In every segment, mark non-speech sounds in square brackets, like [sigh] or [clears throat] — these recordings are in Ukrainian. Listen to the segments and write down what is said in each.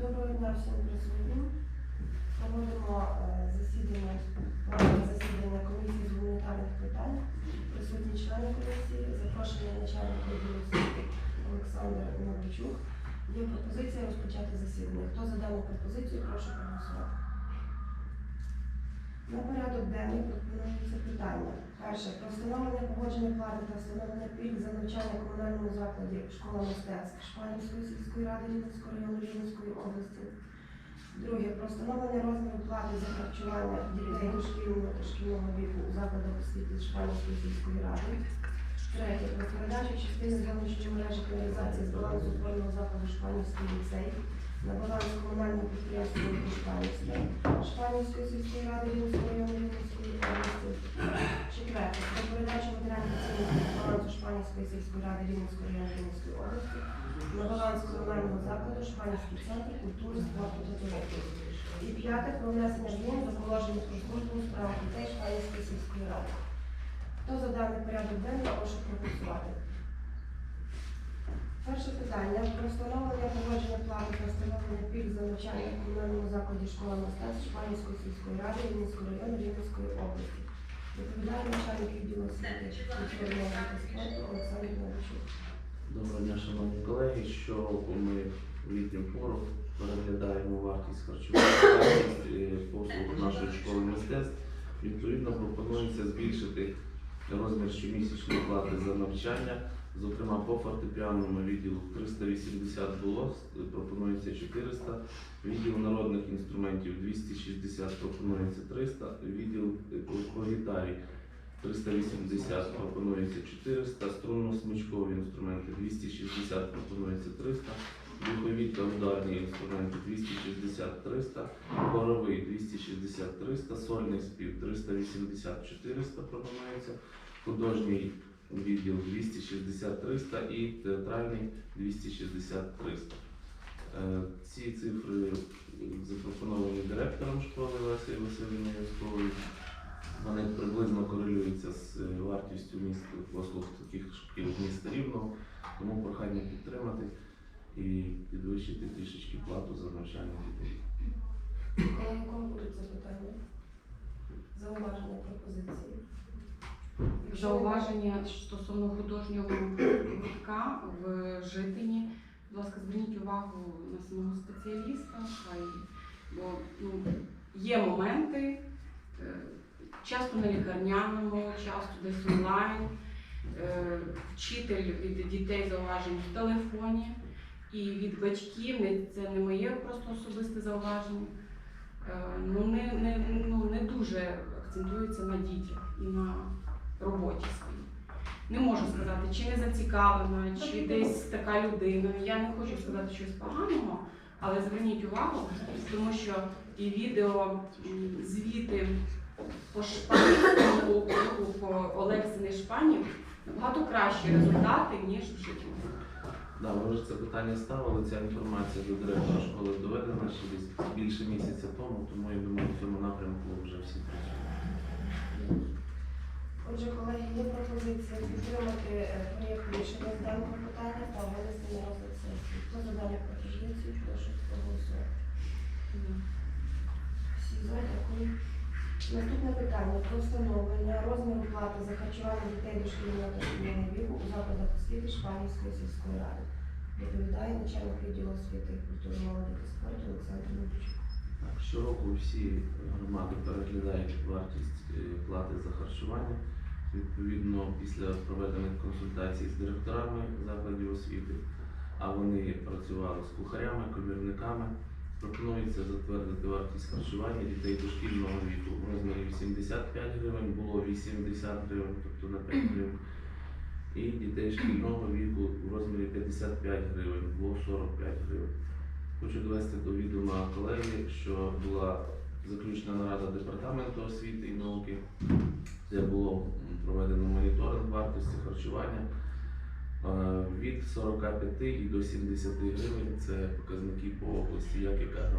Доброго дня всім присутнім. Проводимо е, засідання, засідання комісії з гуманітарних питань. Присутні члени комісії, запрошений начальник освіти Олександр Новичук. Є пропозиція розпочати засідання. Хто за дану пропозицію, прошу проголосувати. На порядок денний пропонується питання. Перше. Про встановлення погодження плати та встановлення пільг за навчання в комунальному закладі школа мистецтв Шпанівської сільської ради Рівненського району Рівненської області. Друге. Про встановлення розміру плати за харчування дітей дошкільного та шкільного віку у закладах освіти Шпанівської сільської ради. Третє. Про передачу частини зовнішньої мережі каналізації з балансу опорного закладу Шпанівський ліцей на баланс комунального підприємства Шпанівське Шпанівської сільської ради Рівненського району Рівненської області. Четверте. Про передачу матеріальних цінностей з балансу Шпанівської сільської ради Рівненського району Рівненської області на баланс комунального закладу Шпанівський центр культури, спорту та туризму. І п'яте. Про внесення змін до положення про службу у дітей Шпанівської сільської ради. Хто за даний порядок денний, прошу проголосувати. Перше питання про встановлення погодження плати та встановлення пільг за навчання в комунальному закладі школа мистецтв Шпанівської сільської ради Рівненського району Рівненської області. Доповідає начальник відділу освіти культури та спорту Олександр Новичук. Доброго дня, шановні колеги. Щороку ми в літню пору переглядаємо вартість харчування, е, послуг нашої школи мистецтв. Відповідно, пропонується збільшити розмір щомісячної плати за навчання. Зокрема, по фортепіанному відділу 380 було, пропонується 400, відділ народних інструментів 260, пропонується 300, відділ е, по, гітарі 380 пропонується 400, струнно-смичкові інструменти 260 пропонується 300, духові та ударні інструменти 260 300, хоровий 260 300, сольний спів 380 400 пропонується, художній відділ 260 300 і театральний 260 300. Е, Ці цифри запропоновані директором школи Лесією Василівною Язковою. Вони приблизно корелюються з е, вартістю міст послуг таких шкіл міста Рівного, тому прохання підтримати і підвищити трішечки плату за навчання дітей. Колеги, у кого будуть запитання? Зауваження пропозиції? Зауваження стосовно художнього гуртка в Житині. Будь ласка, зверніть увагу на самого спеціаліста, бо ну, є моменти, е, часто на лікарняному, часто десь онлайн. Е, Вчитель від дітей зауважень в телефоні і від батьків, це не моє просто особисте зауваження. е, Ну, не, не, ну, не дуже акцентується на дітях і на роботі своїй. Не можу сказати, чи не зацікавлена, чи десь така людина. Я не хочу сказати щось поганого, але зверніть увагу, тому що і відео м, звіти по шпанівському округу по Олексини Шпанів набагато кращі результати, ніж в житті. Да, ми вже це питання ставили. Ця інформація до директора школи доведена ще десь більше місяця тому, тому я думаю, в цьому напрямку вже всі працюють. Отже, колеги, є пропозиція підтримати е, проєкт рішення з даного питання та винести на розгляд сесії. Хто за дану пропозицію, прошу проголосувати. Всі за, дякую. Наступне питання про встановлення розміру плати за харчування дітей дошкільного та шкільного віку у закладах освіти Шпанівської сільської ради. Доповідає начальник відділу освіти, культури, молоді та спорту Олександр. Так, щороку всі громади переглядають вартість е, плати за харчування. Відповідно, після проведених консультацій з директорами закладів освіти, а вони працювали з кухарями, комірниками. Пропонується затвердити вартість харчування дітей дошкільного віку в розмірі 85 гривень, було 80 гривень, тобто на 5 гривень. І дітей шкільного віку в розмірі 55 гривень, було 45 гривень. Хочу довести до відома колеги, що була заключена нарада департаменту освіти і науки, де було проведено моніторинг вартості харчування Е, від 45 і до 70 гривень. Це показники по області, як яка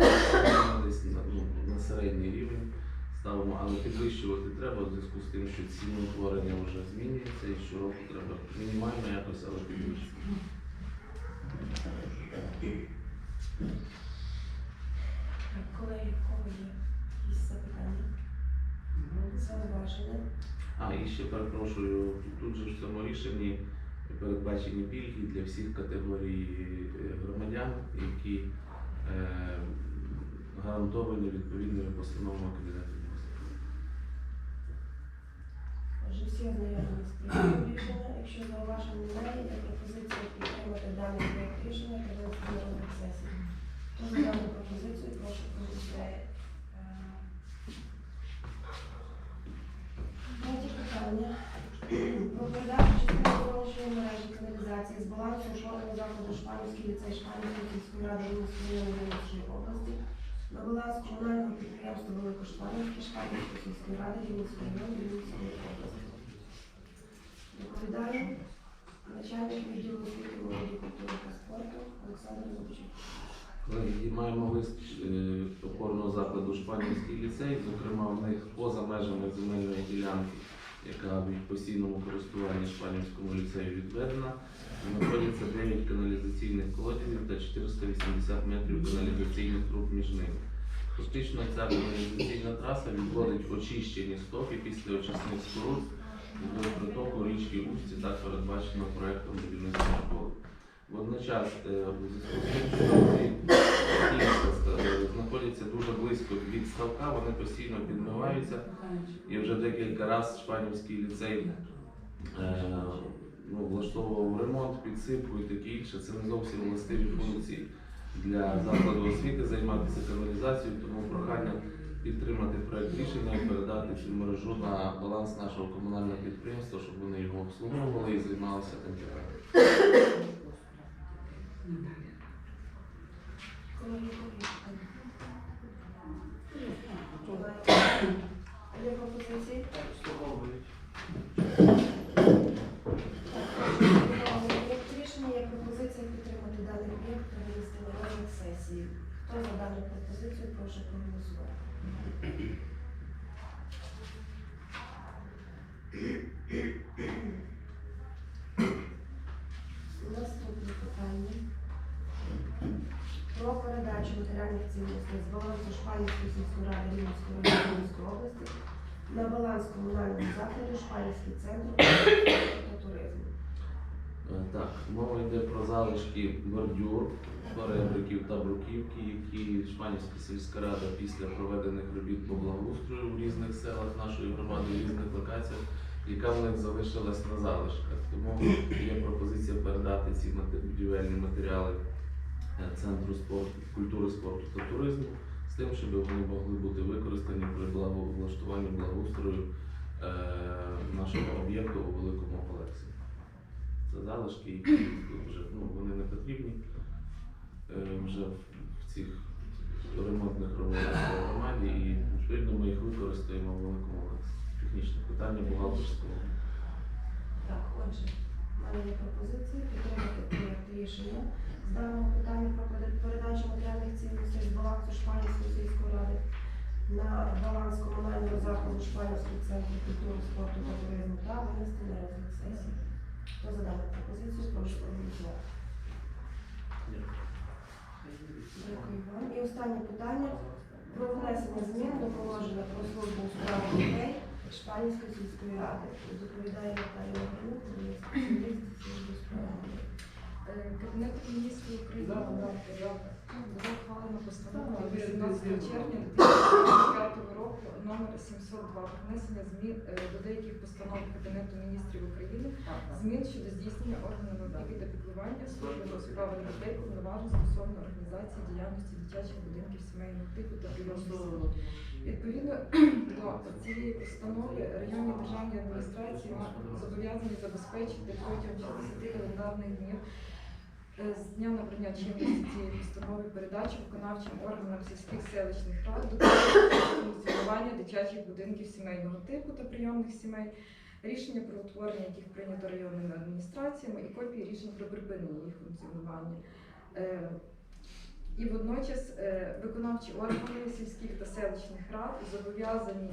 десь на, ну, на середній рівень ставимо, але підвищувати треба в зв'язку з тим, що ціноутворення вже змінюється і щороку треба мінімально якось, але підвищити. є якісь запитання? Зауваження? А, і ще перепрошую, тут же в цьому рішенні передбачені пільги для всіх категорій е, громадян, які е, гарантовані відповідними постановами Кабінету міністрів. Отже, всі ознайомлені з рішення. Якщо зауважень немає, є пропозиція підтримати даний проект рішення та винести на сесії. За дану пропозицію, прошу проголосувати. Третє питання. Про передачу частини зовнішньої мережі каналізації з балансу школьного закладу Шпанівський ліцей Шпанівської сільської ради Рівненської району Рівненської області на баланс комунального підприємства Великошпанівське Шпанівської сільської ради Рівненської району Рівненської області. Доповідає начальник відділу освіти, молоді, культури та спорту Олександр Зубчик. Колеги, маємо лист е, опорного закладу Шпанівський ліцей, зокрема в них поза межами земельної ділянки, яка в постійному користуванні Шпанівському ліцею відведена, знаходяться 9 каналізаційних колодязів та 480 метрів каналізаційних труб між ними. Фактично ця каналізаційна траса відводить очищені стоки після очисних споруд до притоку річки Устці, так передбачено проектом будівництва школи. Водночас, е, знаходяться дуже близько від ставка, вони постійно підмиваються. І вже декілька разів Шпанівський ліцей е, ну, влаштовував ремонт, підсипку і таке інше. Це не зовсім властиві функції для закладу освіти займатися каналізацією, тому прохання підтримати проект рішення і передати цю мережу на баланс нашого комунального підприємства, щоб вони його обслуговували і займалися тим питанням. Колеги, які питання? Є пропозиції? Проект рішення є пропозиція підтримати даний об'єкт та винести на сесії. Хто за дану пропозицію, прошу проголосувати. Наступне питання. Про передачу матеріальних цінностей з балансу Шпанівської сільської ради Рівненської Рівненської області на баланс комунального закладу Шпанівський центр та туризму. Е, Так, мова йде про залишки бордюр, перебриків та бруківки, які Шпанівська сільська рада після проведених робіт по благоустрою в різних селах нашої громади, в різних локаціях, яка в них залишилась на залишках. Тому є пропозиція передати ці будівельні матеріали е, Центру спорту, культури, спорту та туризму з тим, щоб вони могли бути використані при благовлаштуванні благоустрою е, нашого об'єкту у великому Олексі. Це залишки, які вже ну, вони не потрібні е, вже в, цих ремонтних роботах громаді, і відповідно ми їх використаємо в великому. Технічне питання бухгалтерського. Так, отже, в мене є пропозиція підтримати проєкт рішення з даного питання про передачу матеріальних цінностей з балансу Шпанівської сільської ради на баланс комунального закладу Шпанівський центр культури, спорту та туризму та винести на розгляд сесії. Хто за дану пропозицію, прошу. Дякую вам. І останнє питання про внесення змін до положення про службу у справах дітей Шпанівської сільської ради. Доповідає Наталія Лавренюк, спеціаліст служби дітей. Е, Кабінет міністрів України було ухвалено постанову 18 червня 2025 року номер 702 про внесення змін е, до деяких постанов Кабінету міністрів України змін щодо здійснення органами опіки та піклування служби у справах дітей повноважень стосовно організації діяльності дитячих будинків сімейного типу та прийомних. Відповідно [clears throat] до цієї постанови районні державні адміністрації зобов'язані забезпечити протягом 60 календарних днів з дня набрання чинності постанови передачу виконавчим органам сільських селищних рад до функціонування дитячих будинків сімейного типу та прийомних сімей, рішення про утворення яких прийнято районними адміністраціями і копії рішень про припинення їх функціонування. Е, І водночас е, виконавчі органи сільських та селищних рад зобов'язані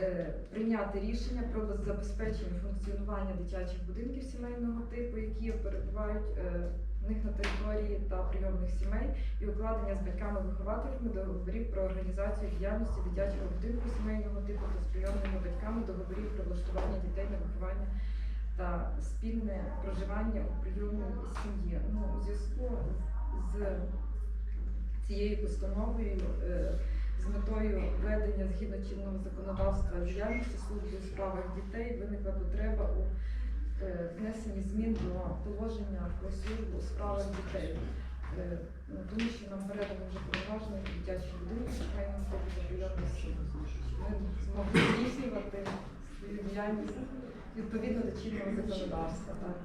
е, прийняти рішення про забезпечення функціонування дитячих будинків сімейного типу, які перебувають е, них на території та прийомних сімей і укладення з батьками-вихователями договорів про організацію діяльності дитячого будинку сімейного типу та з прийомними батьками договорів про влаштування дітей на виховання та спільне проживання у прийомній сім'ї. Ну, у зв'язку з цією постановою е, з метою ведення згідно чинного законодавства діяльності служби у справах дітей виникла потреба у внесенні змін до положення про службу у дітей. Е, ну, Тому що нам передано вже повноваження до дитячого будинку, сімейного типу та прийомних. Ми змогли здійснювати свою діяльність відповідно до чинного законодавства. Так.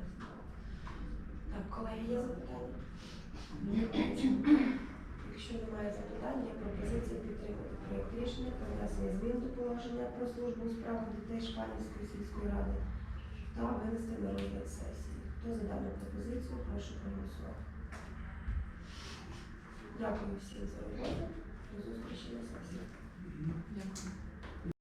Так, колеги, є запитання? Якщо немає запитань, є пропозиція підтримати проєкт рішення про внесення змін до положення про службу у справах дітей Шпанівської сільської ради та винести на розгляд сесії. Хто за дану пропозицію, прошу проголосувати. Дякую всім за роботу. До зустрічі на сесії. Дякую.